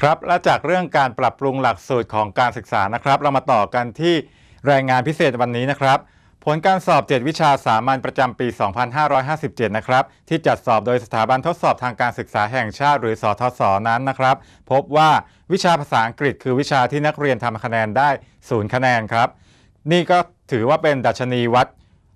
ครับและจากเรื่องการปรับปรุงหลักสูตรของการศึกษานะครับ เรามาต่อกันที่รายงานพิเศษวันนี้นะครับ ผลการสอบ 7 วิชาสามัญประจำปี 2557 นะครับที่จัดสอบโดยสถาบันทดสอบทางการศึกษาแห่งชาติ หรือสทศนั้นนะครับ พบว่าวิชาภาษาอังกฤษ คือวิชาที่นักเรียนทำคะแนนได้ศูนย์คะแนนครับ นี่ก็ถือว่าเป็นดัชนีวัด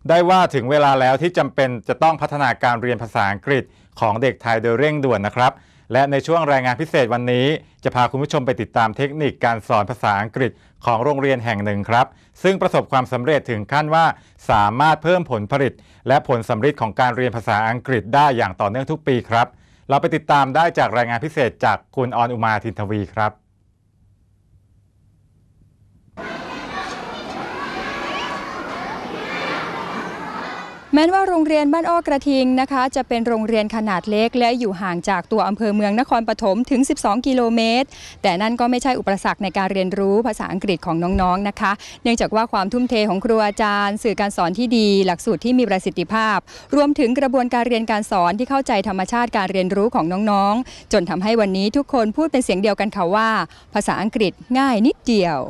ได้ว่าถึงเวลาแล้วที่จำเป็นจะต้องพัฒนาการเรียนภาษาอังกฤษของเด็กไทยโดยเร่งด่วนนะครับ และในช่วงรายงานพิเศษวันนี้ จะพาคุณผู้ชมไปติดตามเทคนิคการสอนภาษาอังกฤษของโรงเรียนแห่งหนึ่งครับ ซึ่งประสบความสำเร็จถึงขั้นว่า สามารถเพิ่มผลผลิต และผลสำเร็จของการเรียนภาษาอังกฤษได้อย่างต่อเนื่องทุกปีครับ เราไปติดตามได้จากรายงานพิเศษจากคุณออนอุมาทินทวีครับ แม้ว่าโรงเรียนบ้านอ้อกระทิงนะคะ จะเป็นโรงเรียนขนาดเล็ก และอยู่ห่างจากตัวอำเภอเมืองนครปฐมถึง 12 กิโลเมตร แต่นั่นก็ไม่ใช่อุปสรรคในการเรียนรู้ภาษาอังกฤษของน้องๆนะคะ เนื่องจากว่าความทุ่มเทของครูอาจารย์ สื่อการสอนที่ดี หลักสูตรที่มีประสิทธิภาพ รวมถึงกระบวนการเรียนการสอนที่เข้าใจธรรมชาติการเรียนรู้ของน้องๆ จนทำให้วันนี้ทุกคนพูดเป็นเสียงเดียวกันค่ะว่า ภาษาอังกฤษง่ายนิดเดียว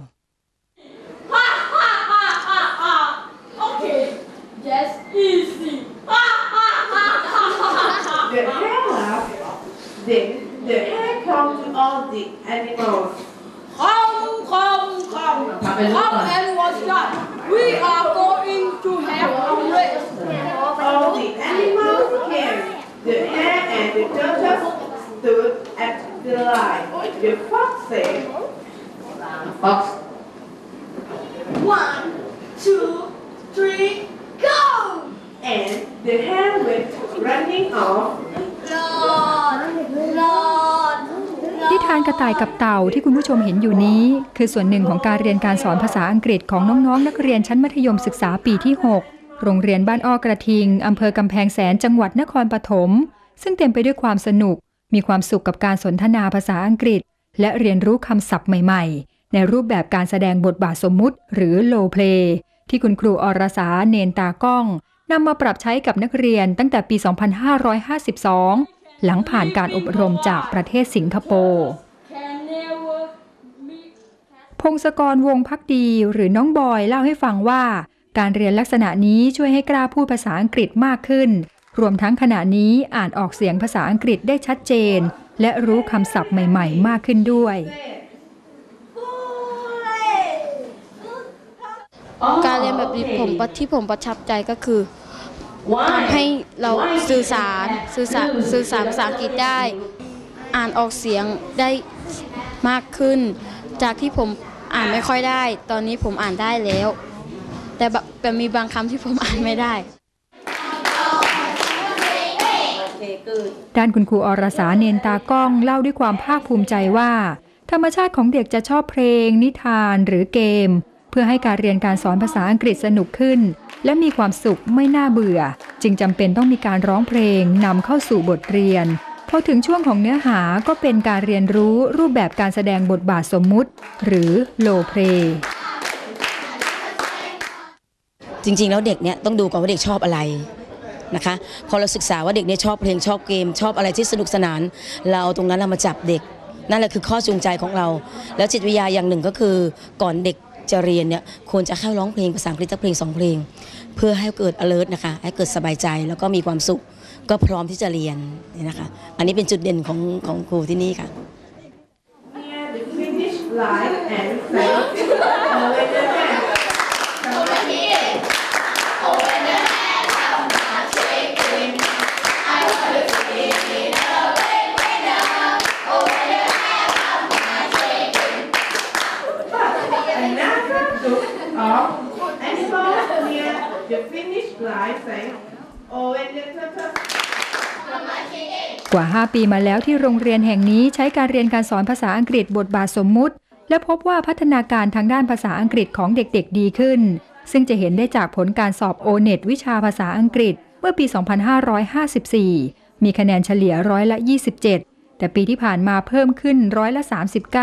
Then the hair come to all the animals. Come, come, come. Come and watch that. We are going to have a race. All the animals came. The hare and the tortoise stood at the line. The fox said, Fox, One, two, three, go! and the hare went running off. ทานกระต่ายกับเต่าที่คุณผู้ชมเห็นอยู่นี้ คือส่วนหนึ่งของการเรียนการสอนภาษาอังกฤษของน้องๆ นักเรียนชั้นมัธยมศึกษาปีที่ 6 โรงเรียนบ้านอ้อกระทิงอำเภอกำแพงแสนจังหวัดนครปฐมซึ่งเต็มไปด้วยความสนุก มีความสุขกับการสนทนาภาษาอังกฤษ และเรียนรู้คำศัพท์ใหม่ๆ ในรูปแบบการแสดงบทบาทสมมุติ หรือโลเพลที่คุณครูอรสาเนนตากล้องนำมาปรับใช้กับนักเรียนตั้งแต่ปี 2552 หลังผ่านการอบรมจากประเทศสิงคโปร์พงศกรวงพักดีหรือน้องบอยเล่าให้ฟังว่า การเรียนลักษณะนี้ช่วยให้กล้าพูดภาษาอังกฤษมากขึ้น รวมทั้งขณะนี้อ่านออกเสียงภาษาอังกฤษได้ชัดเจน และรู้คำศัพท์ใหม่ ๆ มากขึ้นด้วย การเรียนแบบนี้ผมที่ผมประทับใจก็คือ ทำให้เราสื่อสารสื่อสารสื่อสารภาษาอังกฤษได้ อ่านออกเสียงได้มากขึ้น จากที่ผมอ่านไม่ค่อยได้ ตอนนี้ผมอ่านได้แล้ว แต่แบบแต่มีบางคำที่ผมอ่านไม่ได้ด้านคุณครูอรสาเนนตากล้องเล่าด้วยความภาคภูมิใจว่า ธรรมชาติของเด็กจะชอบเพลง นิทานหรือเกมเพื่อให้การเรียนการสอนภาษาอังกฤษสนุกขึ้น และมีความสุขไม่น่าเบื่อ จึงจำเป็นต้องมีการร้องเพลงนำเข้าสู่บทเรียนพอถึงช่วงของเนื้อหาก็เป็นการเรียนรู้รูปแบบการแสดงบทบาทสมมุติ หรือโลเพลจริงๆ แล้วเด็กเนี่ยต้องดูก่อนว่าเด็กชอบอะไรนะคะพอเราศึกษาว่าเด็กเนี่ยชอบเพลงชอบเกม ชอบอะไรที่สนุกสนาน เราเอาตรงนั้นเรามาจับเด็ก นั่นแหละคือข้อจูงใจของเรา แล้วจิตวิทยาอย่างหนึ่งก็คือก่อนเด็ก จะเรียนเนี่ยควรจะเข้าร้องเพลงภาษาอังกฤษสักเพลงสองเพลง เพื่อให้เกิด alert นะคะให้เกิดสบายใจแล้วก็มีความสุขก็พร้อมที่จะเรียนนี่นะคะ อันนี้เป็นจุดเด่นของของครูที่นี่ค่ะ Near the finish line and กว่า 5 ปีมาแล้วที่โรงเรียนแห่งนี้ใช้การเรียนการสอนภาษาอังกฤษบทบาทสมมุติ และพบว่าพัฒนาการทางด้านภาษาอังกฤษของเด็กๆดีขึ้น ซึ่งจะเห็นได้จากผลการสอบโอเน็ตวิชาภาษาอังกฤษ เมื่อปี 2554 มีคะแนนเฉลี่ยร้อยละ 27 แต่ปีที่ผ่านมาเพิ่มขึ้นร้อยละ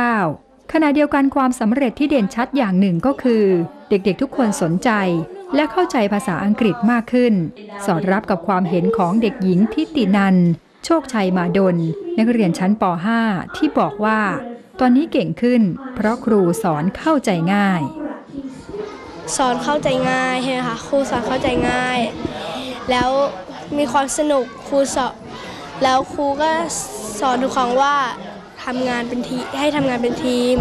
39 ขณะเดียวกันความสำเร็จที่เด่นชัดอย่างหนึ่งก็คือ เด็กๆทุกคนสนใจและเข้าใจภาษาอังกฤษมากขึ้น สอดรับกับความเห็นของเด็กหญิงทิตินัน โชคชัยมาดล นักเรียนชั้นป .5 ที่บอกว่า ตอนนี้เก่งขึ้น เพราะครูสอนเข้าใจง่าย สอนเข้าใจง่ายใช่ไหมคะครูสอนเข้าใจง่าย แล้วมีความสนุกครูสอนแล้วครูก็สอนทุกครั้งว่าทำงานเป็นทีให้ทำงานเป็นทีม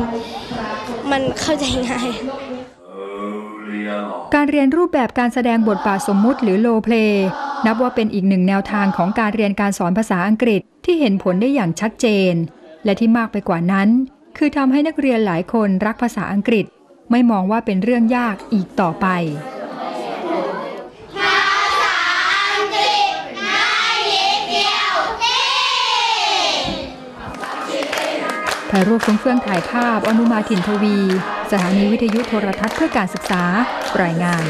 มันเข้าใจง่าย การเรียนรูปแบบการแสดงบทบาทสมมุติหรือโลเพลนับว่าเป็นอีกหนึ่งแนวทางของการเรียนการสอนภาษาอังกฤษที่เห็นผลได้อย่างชัดเจน และที่มากไปกว่านั้น คือทำให้นักเรียนหลายคนรักภาษาอังกฤษ ไม่มองว่าเป็นเรื่องยากอีกต่อไปถ่ายรูปฟุ้งเฟื่องถ่ายภาพ อนุมาถิ่นทวี ถานีวิทยุโทรทัศน์เพื่อการศึกษา รายงาน